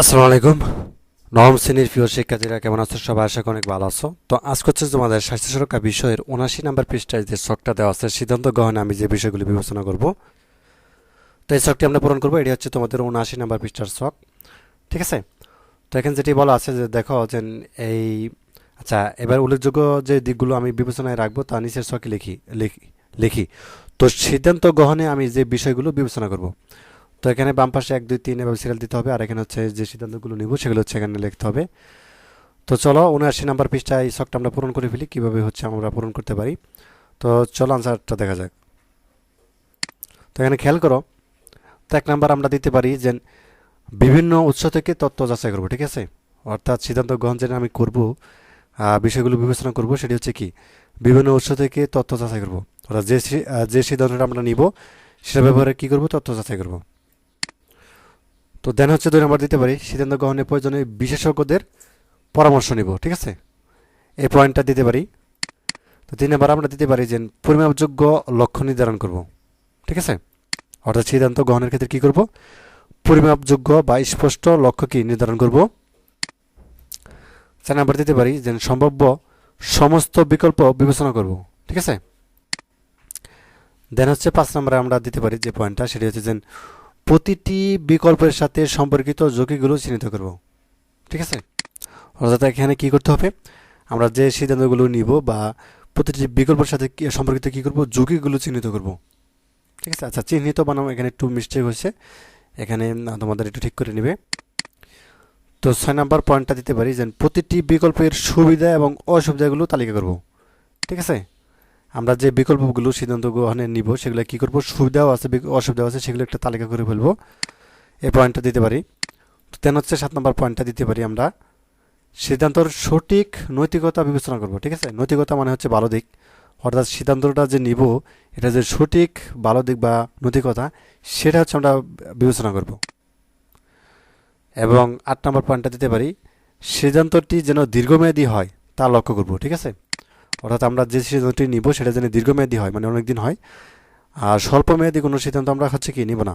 আসসালামু আলাইকুম। নবম শ্রেণির প্রিয় শিক্ষার্থীরা, কেমন আছো? সবাই আশা অনেক ভালো আছো। তো আজকে হচ্ছে তোমাদের স্বাস্থ্য সুরক্ষা বিষয়ের উনাশি নাম্বার পৃষ্ঠায় যে শখটা দেওয়া আছে, সিদ্ধান্ত গ্রহণে আমি যে বিষয়গুলি বিবেচনা করব, তো এই শখটি আমরা পূরণ করব। এটি হচ্ছে তোমাদের উনআশি নাম্বার পৃষ্ঠার শখ ঠিক আছে? তো এখানে যেটি বলা আছে যে দেখো যে এই আচ্ছা এবার উল্লেখযোগ্য যে দিকগুলো আমি বিবেচনায় রাখব, তা নিচের শখে লিখি লিখি। তো সিদ্ধান্ত গ্রহণে আমি যে বিষয়গুলো বিবেচনা করব তো এখানে বাম পাশে এক দুই তিন এভাবে সিরিয়াল দিতে হবে আর এখানে হচ্ছে যে সিদ্ধান্তগুলো নিব সেগুলো হচ্ছে এখানে লিখতে হবে। তো চলো উনআশি নাম্বার পৃষ্ঠায় এই শখটা আমরা পূরণ করে ফেলি কীভাবে হচ্ছে আমরা পূরণ করতে পারি। তো চলো আনসারটা দেখা যাক। তো এখানে খেয়াল করো তো এক নাম্বার আমরা দিতে পারি যে বিভিন্ন উৎস থেকে তথ্য যাচাই করব ঠিক আছে? অর্থাৎ সিদ্ধান্ত গ্রহণ যেটা আমি করব বিষয়গুলো বিবেচনা করব সেটি হচ্ছে কি? বিভিন্ন উৎস থেকে তথ্য যাচাই করব। অর্থাৎ যে যে সিদ্ধান্তটা আমরা নিব সেটা ব্যবহারে কী করব? তথ্য যাচাই করব। তো দেন হচ্ছে দুই নম্বর দিতে পারি সিদ্ধান্ত গ্রহণের প্রয়োজনে বিশেষজ্ঞদের পরামর্শ নিব, ঠিক আছে? এই পয়েন্টটা দিতে পারি। তো তিন নম্বর আমরা দিতে পারি যে পরিমাপযোগ্য লক্ষ্য নির্ধারণ করব, ঠিক আছে? অর্থাৎ সিদ্ধান্ত গ্রহণের ক্ষেত্রে কি করব? পরিমাপযোগ্য বা স্পষ্ট লক্ষ্য কি নির্ধারণ করব? চার নম্বর দিতে পারি যে সম্ভাব্য সমস্ত বিকল্প বিবেচনা করব, ঠিক আছে? দেন হচ্ছে পাঁচ নম্বরে আমরা দিতে পারি যে পয়েন্টটা সেটি হচ্ছে যে প্রতিটি বিকল্পের সাথে সম্পর্কিত ঝুঁকিগুলো চিহ্নিত করব। ঠিক আছে? অর্থাৎ এখানে কি করতে হবে? আমরা যে সিদ্ধান্তগুলো নিব বা প্রতিটি বিকল্পের সাথে সম্পর্কিত কি করব, ঝুঁকিগুলো চিহ্নিত করব। ঠিক আছে? আচ্ছা চিহ্নিত বানাম এখানে একটু মিস্টেক হয়েছে। এখানে তোমাদের একটু ঠিক করে নেবে। তো ছয় নাম্বার পয়েন্টটা দিতে পারি যে প্রতিটি বিকল্পের সুবিধা এবং অসুবিধাগুলো তালিকা করব। ঠিক আছে? আমরা যে বিকল্পগুলো সিদ্ধান্ত গ্রহণে নিব, সেগুলো কি করব? সুবিধাও আছে অসুবিধাও আছে, সেগুলো একটা তালিকা করে ফেলব। এই পয়েন্টটা দিতে পারি। তো তেন হচ্ছে সাত নম্বর পয়েন্টটা দিতে পারি আমরা। সিদ্ধান্তর সঠিক নৈতিকতা বিবেচনা করব, ঠিক আছে? নৈতিকতা মানে হচ্ছে ভালো দিক। অর্থাৎ সিদ্ধান্তটা যে নিব, এটা যে সঠিক, ভালো দিক বা নৈতিকতা, সেটা হচ্ছে আমরা বিবেচনা করব। এবং আট নম্বর পয়েন্টটা দিতে পারি, সিদ্ধান্তটি যেন দীর্ঘমেয়াদী হয়, তা লক্ষ্য করব, ঠিক আছে? অর্থাৎ আমরা যে সিদ্ধান্তটি নিব সেটা যেন দীর্ঘমেয়াদী হয় মানে অনেক দিন হয়। আর স্বল্পমেয়াদী কোনো সিদ্ধান্ত আমরা হচ্ছে কি নিব না।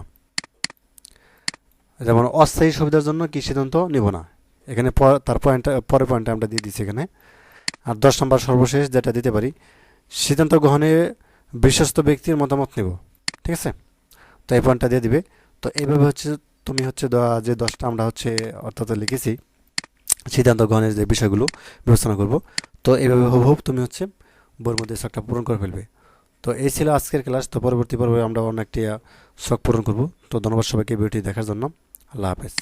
যেমন অস্থায়ী সুবিধার জন্য কি সিদ্ধান্ত নিব না। এখানে তার পয়েন্টটা পরের পয়েন্টটা আমরা দিয়ে দিচ্ছি এখানে। আর দশ নম্বর সর্বশেষ যেটা দিতে পারি, সিদ্ধান্ত গ্রহণে বিশ্বস্ত ব্যক্তির মতামত নেব, ঠিক আছে? তো এই পয়েন্টটা দিয়ে দিবে। তো এইভাবে হচ্ছে তুমি হচ্ছে যে দশটা আমরা হচ্ছে অর্থাৎ লিখেছি, সিদ্ধান্ত গ্রহণের যে বিষয়গুলো বিবেচনা করব। তো এইভাবে হুবহুব তুমি হচ্ছে বইয়ের মধ্যে শখটা পূরণ করে ফেলবে। তো এই ছিল আজকের ক্লাস। তো পরবর্তী পর্বে আমরা অন্য শখ পূরণ করব। তো ধন্যবাদ সবাইকে ভিডিওটি দেখার জন্য। আল্লাহ হাফেজ।